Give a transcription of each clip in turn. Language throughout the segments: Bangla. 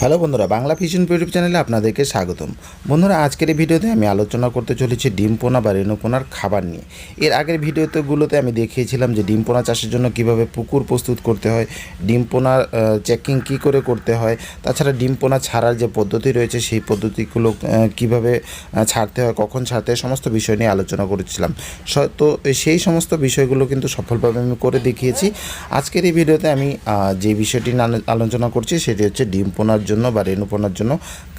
হ্যালো বন্ধুরা, বাংলা ফিশন ইউটিউব চ্যানেলে আপনাদেরকে স্বাগতম। বন্ধুরা, আজকের এই ভিডিওতে আমি আলোচনা করতে চলেছি ডিম পোনা বা রেণুপোনার খাবার নিয়ে। এর আগের ভিডিওতেগুলোতে আমি দেখিয়েছিলাম যে ডিম পোনা চাষের জন্য কীভাবে পুকুর প্রস্তুত করতে হয় ডিম পোনার চেকিং কী করে করতে হয়, তাছাড়া ডিম পোনা ছাড়ার যে পদ্ধতি রয়েছে, সেই পদ্ধতিগুলো কীভাবে ছাড়তে হয়, কখন ছাড়তে হয়, সমস্ত বিষয় নিয়ে আলোচনা করেছিলাম। তো সেই সমস্ত বিষয়গুলো কিন্তু সফলভাবে আমি করে দেখিয়েছি। আজকের এই ভিডিওতে আমি যে বিষয়টি আলোচনা করছি, সেটি হচ্ছে ডিম পোনার জন্য বা রেণু পোনার জন্য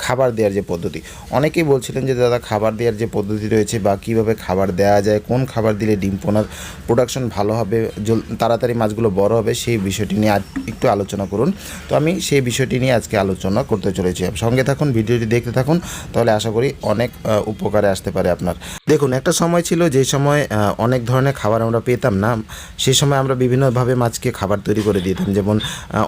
খাবার দেওয়ার যে পদ্ধতি। অনেকেই বলছিলেন যে, দাদা, খাবার দেওয়ার যে পদ্ধতি রয়েছে বা কীভাবে খাবার দেওয়া যায়, কোন খাবার দিলে ডিম পোনার প্রোডাকশন ভালো হবে তাড়াতাড়ি মাছগুলো বড় হবে, সেই বিষয়টি নিয়ে একটু আলোচনা করুন। তো আমি সেই বিষয়টি নিয়ে আজকে আলোচনা করতে চলেছি। সঙ্গে থাকুন, ভিডিওটি দেখতে থাকুন, তাহলে আশা করি অনেক উপকারে আসতে পারে আপনার। দেখুন, একটা সময় ছিল যে সময় অনেক ধরনের খাবার আমরা পেতাম না। সেই সময় আমরা বিভিন্নভাবে মাছকে খাবার তৈরি করে দিতাম। যেমন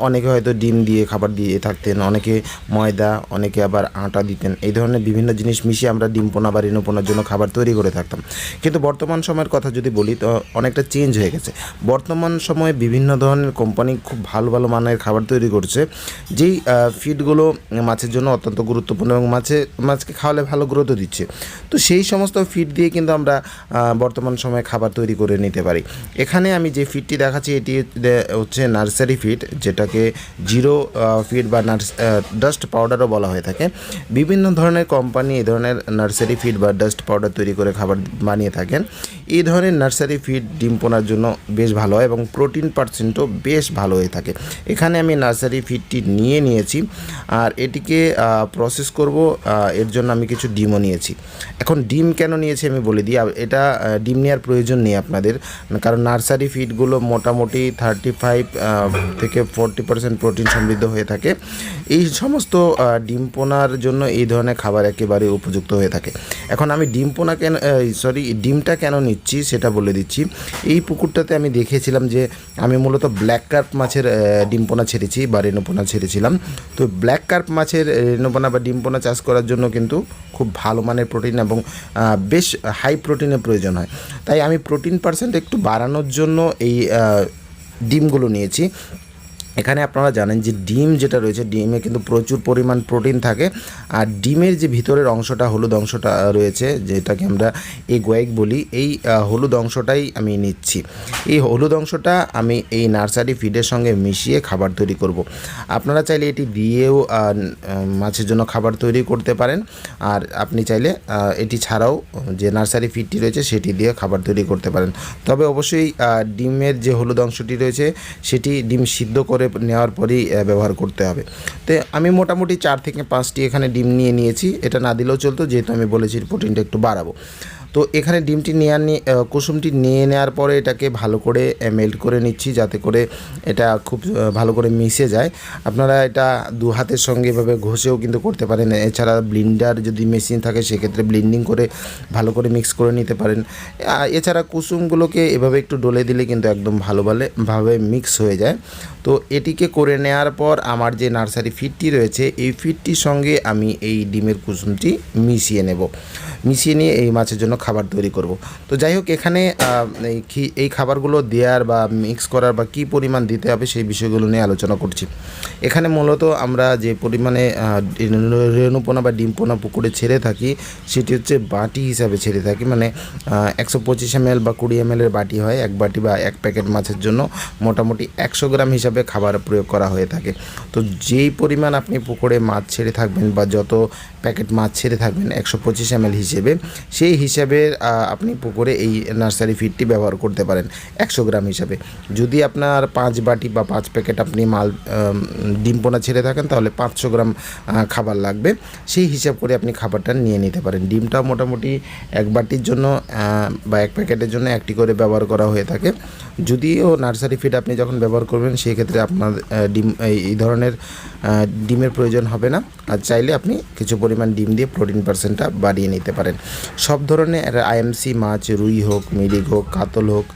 অনেকে হয়তো ডিম দিয়ে খাবার দিয়ে থাকতেন, অনেকে ময়দা, অনেকে আবার আটা দিতেন। এই ধরনের বিভিন্ন জিনিস মিশিয়ে আমরা ডিম পোনা বা রেণু পোনার জন্য খাবার তৈরি করে থাকতাম। কিন্তু বর্তমান সময়ের কথা যদি বলি, তো অনেকটা চেঞ্জ হয়ে গেছে। বর্তমান সময়ে বিভিন্ন ধরনের কোম্পানি খুব ভালো ভালো মানের খাবার তৈরি করছে, যেই ফিডগুলো মাছের জন্য অত্যন্ত গুরুত্বপূর্ণ এবং মাছে, মাছকে খাওয়ালে ভালো গ্রোথও দিচ্ছে। তো সেই সমস্ত ফিড দিয়ে কিন্তু আমরা বর্তমান সময়ে খাবার তৈরি করে নিতে পারি। এখানে আমি যে ফিডটি দেখাচ্ছি, এটি হচ্ছে নার্সারি ফিড যেটাকে জিরো ফিড বা নার্স ডাস্ট পাউডারও বলা হয়ে থাকে। বিভিন্ন ধরনের কোম্পানি এই ধরনের নার্সারি ফিড বা ডাস্ট পাউডার তৈরি করে খাবার বানিয়ে থাকেন। এই ধরনের নার্সারি ফিড ডিম পোনার জন্য বেশ ভালো হয় এবং প্রোটিন পার্সেন্টও বেশ ভালো হয়ে থাকে। এখানে আমি নার্সারি ফিডটি নিয়ে নিয়েছি আর এটিকে প্রসেস করব এর জন্য আমি কিছু ডিমও নিয়েছি। এখন ডিম কেন নিয়েছি আমি বলে দিই। এটা ডিম নেওয়ার প্রয়োজন নেই আপনাদের। কারণ নার্সারি ফিডগুলো মোটামুটি থার্টি ফাইভ থেকে ফোরটি পার্সেন্ট প্রোটিন সমৃদ্ধ হয়ে থাকে। এই সমস্ত ডিম পোনার জন্য এই ধরনের খাবার একেবারে উপযুক্ত হয়ে থাকে। এখন আমি ডিম পোনা কেন সরি ডিমটা কেন নিচ্ছি সেটা বলে দিচ্ছি। এই পুকুরটাতে আমি দেখেছিলাম যে আমি মূলত ব্ল্যাক কার্প মাছের ডিম পোনা ছেড়েছি বা রেণুপোনা ছেড়েছিলাম। তো ব্ল্যাক কার্প মাছের রেণুপোনা বা ডিম পোনা চাষ করার জন্য কিন্তু খুব ভালো মানের প্রোটিন এবং বেশ হাই প্রোটিনের প্রয়োজন হয়। তাই আমি প্রোটিন পার্সেন্ট একটু বাড়ানোর জন্য এই ডিমগুলো নিয়েছি। এখানে আপনারা জানেন যে ডিম যেটা রয়েছে, ডিমে কিন্তু প্রচুর পরিমাণ প্রোটিন থাকে। আর ডিমের যে ভিতরের অংশটা, হলুদ অংশটা রয়েছে, যেটাকে আমরা এই গোয়েক বলি, এই হলুদ অংশটাই আমি নিচ্ছি। এই হলুদ অংশটা আমি এই নার্সারি ফিডের সঙ্গে মিশিয়ে খাবার তৈরি করব। আপনারা চাইলে এটি দিয়েও মাছের জন্য খাবার তৈরি করতে পারেন। আর আপনি চাইলে এটি ছাড়াও যে নার্সারি ফিডটি রয়েছে, সেটি দিয়ে খাবার তৈরি করতে পারেন। তবে অবশ্যই ডিমের যে হলুদ অংশটি রয়েছে, সেটি ডিম সিদ্ধ করে নেওয়ার পরেই ব্যবহার করতে হবে। তো আমি মোটামুটি চার থেকে পাঁচটি এখানে ডিম নিয়ে নিয়েছি। এটা না দিলেও চলতো, যেহেতু আমি বলেছি প্রোটিনটা একটু বাড়াবো। তো এখানে ডিমটি নেওয়ার নিয়ে কুসুমটি নিয়ে নেওয়ার পরে এটাকে ভালো করে মেল্ট করে নিচ্ছি যাতে করে এটা খুব ভালো করে মিশে যায়। আপনারা এটা দু হাতের সঙ্গে এভাবে ঘষেও কিন্তু করতে পারেন। এছাড়া ব্লিন্ডার যদি মেশিন থাকে, সেক্ষেত্রে ব্লিন্ডিং করে ভালো করে মিক্স করে নিতে পারেন। এছাড়া কুসুমগুলোকে এভাবে একটু ডলে দিলে কিন্তু একদম ভালো ভাবে মিক্স হয়ে যায়। তো এটিকে করে নেওয়ার পর আমার যে নার্সারি ফিডটি রয়েছে, এই ফিডটির সঙ্গে আমি এই ডিমের কুসুমটি মিশিয়ে নেব। মিশিয়ে নিয়ে এই মাছের জন্য খাবার তৈরি করব। তো যাই হোক, এখানে এই খাবারগুলো দেওয়ার বা মিক্স করার বা কী পরিমাণ দিতে হবে সেই বিষয়গুলো নিয়ে আলোচনা করছি। এখানে মূলত আমরা যে পরিমাণে রেণুপোনা বা ডিমপোনা পুকুরে ছেড়ে থাকি, সেটি হচ্ছে বাটি হিসাবে ছেড়ে থাকি। মানে একশো পঁচিশ এম বা কুড়ি এম এর বাটি হয় এক বাটি বা এক প্যাকেট মাছের জন্য। মোটামুটি একশো গ্রাম হিসাবে খাবার প্রয়োগ করা হয়ে থাকে। তো যেই পরিমাণ আপনি পুকুরে মাছ ছেড়ে থাকবেন বা যত প্যাকেট মাছ ছেড়ে থাকবেন, একশো পঁচিশ এম হিসেবে সেই হিসাবে আপনি পুকুরে এই নার্সারি ফিডটি ব্যবহার করতে পারেন একশো গ্রাম হিসাবে। যদি আপনার পাঁচ বাটি বা পাঁচ প্যাকেট আপনি মাল আম, ডিম পোনা ছেড়ে থাকেন তাহলে পাঁচশো গ্রাম খাবার লাগবে। সেই হিসাব করে আপনি খাবারটা নিয়ে নিতে পারেন। ডিমটা মোটামুটি এক বাটির জন্য বা এক প্যাকেটের জন্য একটি করে ব্যবহার করা হয়ে থাকে। যদিও নার্সারি ফিড আপনি যখন ব্যবহার করবেন সেই ক্ষেত্রে আপনার ডিম এই ধরনের ডিমের প্রয়োজন হবে না। আর চাইলে আপনি কিছু পরিমাণ ডিম দিয়ে প্রোটিন পার্সেন্টটা বাড়িয়ে নিতে পারেন। পারেন। সব ধরনের আইএমসি মাছ, রুই হোক মিরিগ হোক, কাতল হোক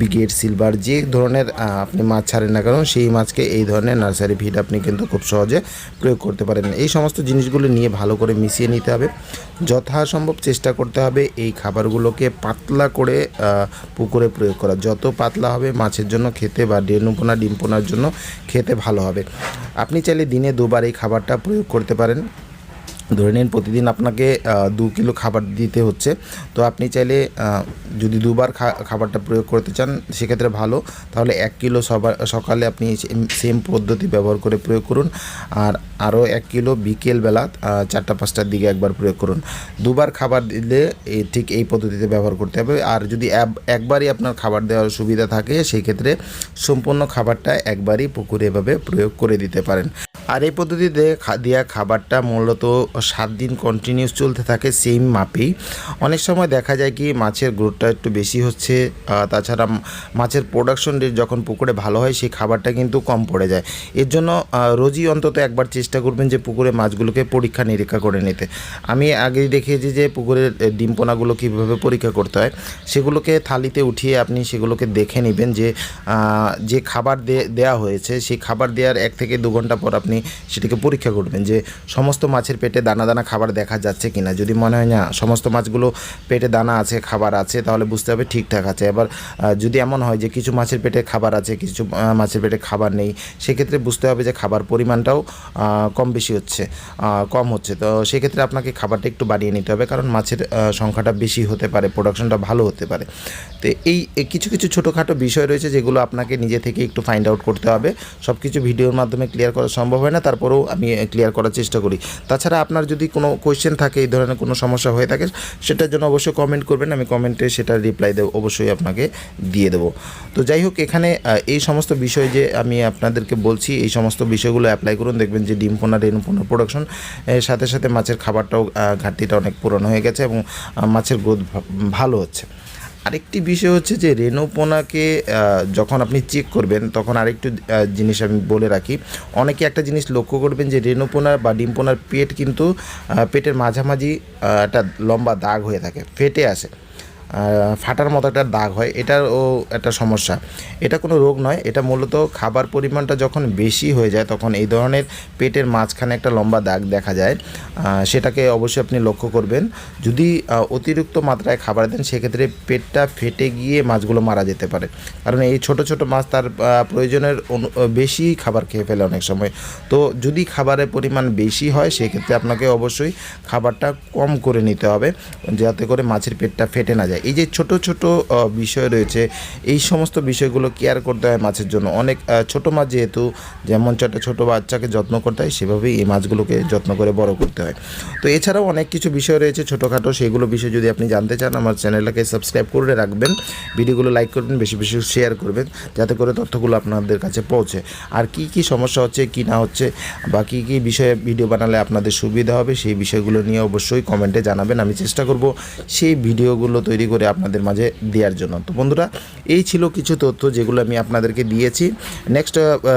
বিগেট সিলভার, যে ধরনের আপনি মাছ ছাড়েন না কেন, সেই মাছকে এই ধরনের নার্সারি ফিড আপনি কিন্তু খুব সহজে প্রয়োগ করতে পারেন। এই সমস্ত জিনিসগুলো নিয়ে ভালো করে মিশিয়ে নিতে হবে। যথাসম্ভব চেষ্টা করতে হবে এই খাবারগুলোকে পাতলা করে পুকুরে প্রয়োগ করা। যত পাতলা হবে মাছের জন্য খেতে বা ডেনুপোনা, ডিমপোনার জন্য খেতে ভালো হবে। আপনি চাইলে দিনে দুবার এই খাবারটা প্রয়োগ করতে পারেন। ধরে নিন প্রতিদিন আপনাকে দু কিলো খাবার দিতে হচ্ছে। তো আপনি চাইলে যদি দুবার খাবারটা প্রয়োগ করতে চান, সেক্ষেত্রে ভালো। তাহলে এক কিলো সবার সকালে আপনি সেম পদ্ধতি ব্যবহার করে প্রয়োগ করুন। আর আরও এক কিলো বিকেলবেলা চারটা, পাঁচটার দিকে একবার প্রয়োগ করুন। দুবার খাবার দিলে ঠিক এই পদ্ধতিতে ব্যবহার করতে হবে। আর যদি এক- একবারই আপনার খাবার দেওয়ার সুবিধা থাকে সেই ক্ষেত্রে সম্পূর্ণ খাবারটা একবারই পুকুরে এভাবে প্রয়োগ করে দিতে পারেন। আর এই পদ্ধতিতে দেওয়া খাবারটা মূলত সাত দিন কন্টিনিউস চলতে থাকে সেম মাপেই। অনেক সময় দেখা যায় কি মাছের গ্রোথটা একটু বেশি হচ্ছে তাছাড়া মাছের প্রোডাকশন রেট যখন পুকুরে ভালো হয় সেই খাবারটা কিন্তু কম পড়ে যায়। এর জন্য রোজই অন্তত একবার চেষ্টা করবেন যে পুকুরে মাছগুলোকে পরীক্ষা নিরীক্ষা করে নিতে। আমি আগেই দেখেছি যে পুকুরের এ, ডিম পোনাগুলো কীভাবে পরীক্ষা করতে হয় সেগুলোকে থালিতে উঠিয়ে আপনি সেগুলোকে দেখে নেবেন যে যে খাবার দে- দেয়া হয়েছে সেই খাবার দেওয়ার এক থেকে দু ঘণ্টা পর আপনি সেটাকে পরীক্ষা করবেন যে সমস্ত মাছের পেটে দানা দানা খাবার দেখা যাচ্ছে কিনা। যদি মনে হয় না সমস্ত মাছগুলো পেটে দানা আছে, খাবার আছে, তাহলে বুঝতে হবে ঠিকঠাক আছে। এবার যদি এমন হয় যে কিছু মাছের পেটে খাবার আছে, কিছু মাছের পেটে খাবার নেই, সেক্ষেত্রে বুঝতে হবে যে খাবার পরিমাণটাও কম বেশি হচ্ছে কম হচ্ছে। তো সেক্ষেত্রে আপনাকে খাবারটা একটু বাড়িয়ে নিতে হবে, কারণ মাছের সংখ্যাটা বেশি হতে পারে, প্রোডাকশনটা ভালো হতে পারে। তো এই কিছু কিছু ছোটোখাটো বিষয় রয়েছে যেগুলো আপনাকে নিজে থেকে একটু ফাইন্ড আউট করতে হবে। সব কিছু ভিডিওর মাধ্যমে ক্লিয়ার করা সম্ভব হয় না, তারপরেও আমি ক্লিয়ার করার চেষ্টা করি। তাছাড়া আপনার যদি কোনো কোয়েশ্চেন থাকে, এই ধরনের কোনো সমস্যা হয়ে থাকে, সেটার জন্য অবশ্যই কমেন্ট করবেন, আমি কমেন্টে সেটার রিপ্লাই দেবো, অবশ্যই আপনাকে দিয়ে দেবো। তো যাই হোক, এখানে এই সমস্ত বিষয় যে আমি আপনাদেরকে বলছি, এই সমস্ত বিষয়গুলো অ্যাপ্লাই করুন, দেখবেন যে ডিম পোনা রেণু পোনা প্রোডাকশন সাথে সাথে মাছের খাবারটাও ঘাটতিটা অনেক পূরণ হয়ে গেছে এবং মাছের গ্রোথ ভালো হচ্ছে। আরেকটি বিষয় হচ্ছে যে রেনোপোনাকে যখন আপনি চেক করবেন, তখন আরেকটু জিনিস আমি বলে রাখি। অনেকে একটা জিনিস লক্ষ্য করবেন যে রেনোপোনার বা ডিম্পোনার পেট কিন্তু পেটের মাঝামাঝি একটা লম্বা দাগ হয়ে থাকে, ফেটে আসে। ফাটার মতো একটা দাগ হয়, এটারও একটা সমস্যা। এটা কোনো রোগ নয়, এটা মূলত খাবার পরিমাণটা যখন বেশি হয়ে যায়, তখন এই ধরনের পেটের মাঝখানে একটা লম্বা দাগ দেখা যায়। সেটাকে অবশ্যই আপনি লক্ষ্য করবেন। যদি অতিরিক্ত মাত্রায় খাবার দেন, সেক্ষেত্রে পেটটা ফেটে গিয়ে মাছগুলো মারা যেতে পারে। কারণ এই ছোট ছোট মাছ তার প্রয়োজনের বেশি খাবার খেয়ে ফেলে অনেক সময়। তো যদি খাবারের পরিমাণ বেশি হয়, সেক্ষেত্রে আপনাকে অবশ্যই খাবারটা কম করে নিতে হবে, যাতে করে মাছের পেটটা ফেটে না যায়। এই যে ছোট ছোট বিষয় রয়েছে, এই সমস্ত বিষয়গুলো কেয়ার করতে হয় মাছের জন্য। অনেক ছোট মাছ যেহেতু, যেমন ছোটো ছোটো বাচ্চাকে যত্ন করতে হয়, সেভাবেই এই মাছগুলোকে যত্ন করে বড় করতে হয়। তো এছাড়াও অনেক কিছু বিষয় রয়েছে ছোটোখাটো সেইগুলো বিষয় যদি আপনি জানতে চান, আমার চ্যানেলটাকে সাবস্ক্রাইব করে রাখবেন, ভিডিওগুলো লাইক করবেন, বেশি বেশি শেয়ার করবেন, যাতে করে তথ্যগুলো আপনাদের কাছে পৌঁছে। আর কি কি সমস্যা হচ্ছে, কি না হচ্ছে, বা কী কী বিষয়ে ভিডিও বানালে আপনাদের সুবিধা হবে, সেই বিষয়গুলো নিয়ে অবশ্যই কমেন্টে জানাবেন। আমি চেষ্টা করব সেই ভিডিওগুলো তৈরি করে আপনাদের মাঝে দেওয়ার জন্য। তো বন্ধুরা, এই ছিল কিছু তথ্য যেগুলো আমি আপনাদেরকে দিয়েছি। নেক্সট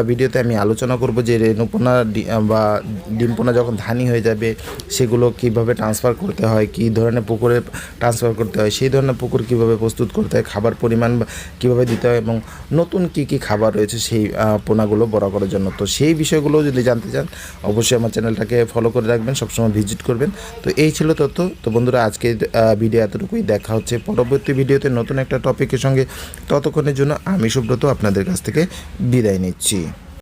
ভিডিওতে আমি আলোচনা করব যে রেণুপোনা বা ডিমপোনা যখন ধানি হয়ে যাবে, সেগুলো কীভাবে ট্রান্সফার করতে হয়, কী ধরনের পুকুরে ট্রান্সফার করতে হয়, সেই ধরনের পুকুর কীভাবে প্রস্তুত করতে হয়, খাবার পরিমাণ কীভাবে দিতে হয় এবং নতুন কী কী খাবার রয়েছে সেই পোনাগুলো বড় করার জন্য। তো সেই বিষয়গুলো যদি জানতে চান, অবশ্যই আমার চ্যানেলটাকে ফলো করে রাখবেন, সবসময় ভিজিট করবেন। তো এই ছিল তথ্য। তো বন্ধুরা আজকে ভিডিও এতটুকুই। দেখা হচ্ছে পরবর্তী ভিডিওতে নতুন একটা টপিকের সঙ্গে ততক্ষণের জন্য আমি সুব্রত আপনাদের কাছ থেকে বিদায় নিচ্ছি।